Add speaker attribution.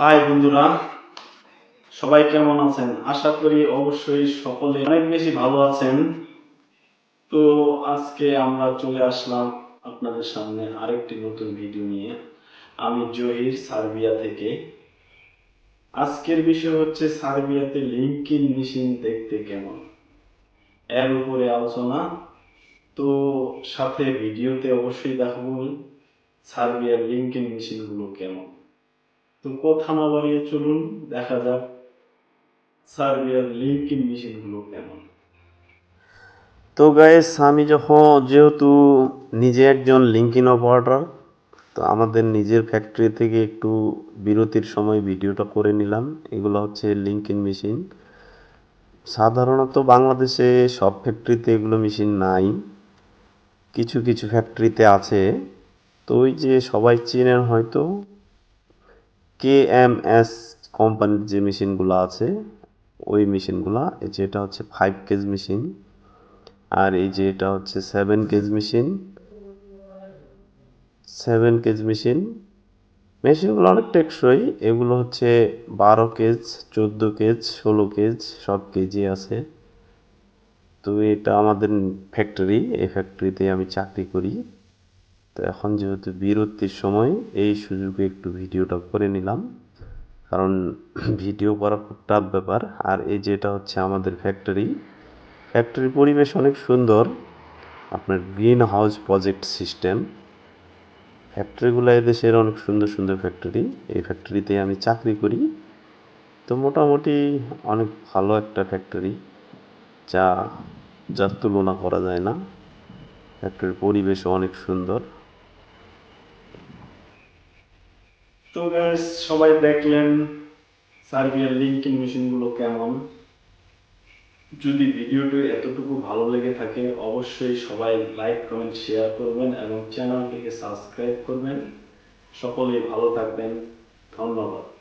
Speaker 1: High বন্ধুরা, সবাই কেমন আছেন? আশা করি অবশ্যই সকলে অনেক বেশি ভালো আছেন। তো আজকে আমরা চলে আসলাম আপনাদের সামনে আরেকটি নতুন ভিডিও নিয়ে। আমি জহির, সার্বিয়া থেকে। আজকের বিষয় হচ্ছে সার্বিয়াতে লিঙ্কিন মেশিন দেখতে কেমন? এর উপরে আলোচনা। তো সাথে ভিডিওতে অবশ্যই দেখাবো সার্বিয়ার লিঙ্কিন মেশিনগুলো কেমন? তো কথা না বাড়িয়ে চলুন, দেখা যাক সার্বিয়ার লিঙ্কিন মেশিনগুলো কেমন।
Speaker 2: তো গাইস আমি যখন, যেহেতু নিজে একজন লিঙ্কিন অপারেটর, তো আমাদের নিজের ফ্যাক্টরি থেকে একটু বিরতির সময় ভিডিওটা করে নিলাম। এগুলো হচ্ছে লিঙ্কিন মেশিন। সাধারণত বাংলাদেশে সব ফ্যাক্টরিতে এগুলো মেশিন নাই। কিছু কিছু ফ্যাক্টরিতে আছে। তো ওই যে সবাই চেনেন হয়তো কে এম এস কোম্পানির যে মেশিনগুলো আছে, ওই মেশিনগুলা, এই যে এটা হচ্ছে ফাইভ কেজ মেশিন আর এই যে এটা হচ্ছে seven cage machine seven cage machine মেশিনগুলো অনেক টেকসই, এগুলো হচ্ছে বারো কেজ চোদ্দ কেজ ষোলো কেজ সব কেজি আছে। তো এটা আমাদের ফ্যাক্টরি এই ফ্যাক্টরিতে আমি চাকরি করি। তো এখন যেহেতু বিরতির সময়, এই সুযোগে একটু ভিডিওটা করে নিলাম। কারণ ভিডিও করা খুব টাফ ব্যাপার। আর এই যেটা হচ্ছে আমাদের ফ্যাক্টরি ফ্যাক্টরির পরিবেশ অনেক সুন্দর। আপনার গ্রিন হাউস প্রজেক্ট সিস্টেম ফ্যাক্টরিগুলো দেশের অনেক সুন্দর সুন্দর ফ্যাক্টরি এই ফ্যাক্টরিতে আমি চাকরি করি। তো মোটামুটি অনেক ভালো একটা ফ্যাক্টরি যা, যার তুলনা করা যায় না। ফ্যাক্টরির পরিবেশও অনেক সুন্দর।
Speaker 1: তো গ্যাস সবাই দেখলেন সার্বিয়ার লিঙ্কিং মেশিনগুলো কেমন? যদি ভিডিওটি এতটুকু ভালো লেগে থাকে, অবশ্যই সবাই লাইক কমেন্ট শেয়ার করবেন এবং চ্যানেলটিকে সাবস্ক্রাইব করবেন। সকলেই ভালো থাকবেন। ধন্যবাদ।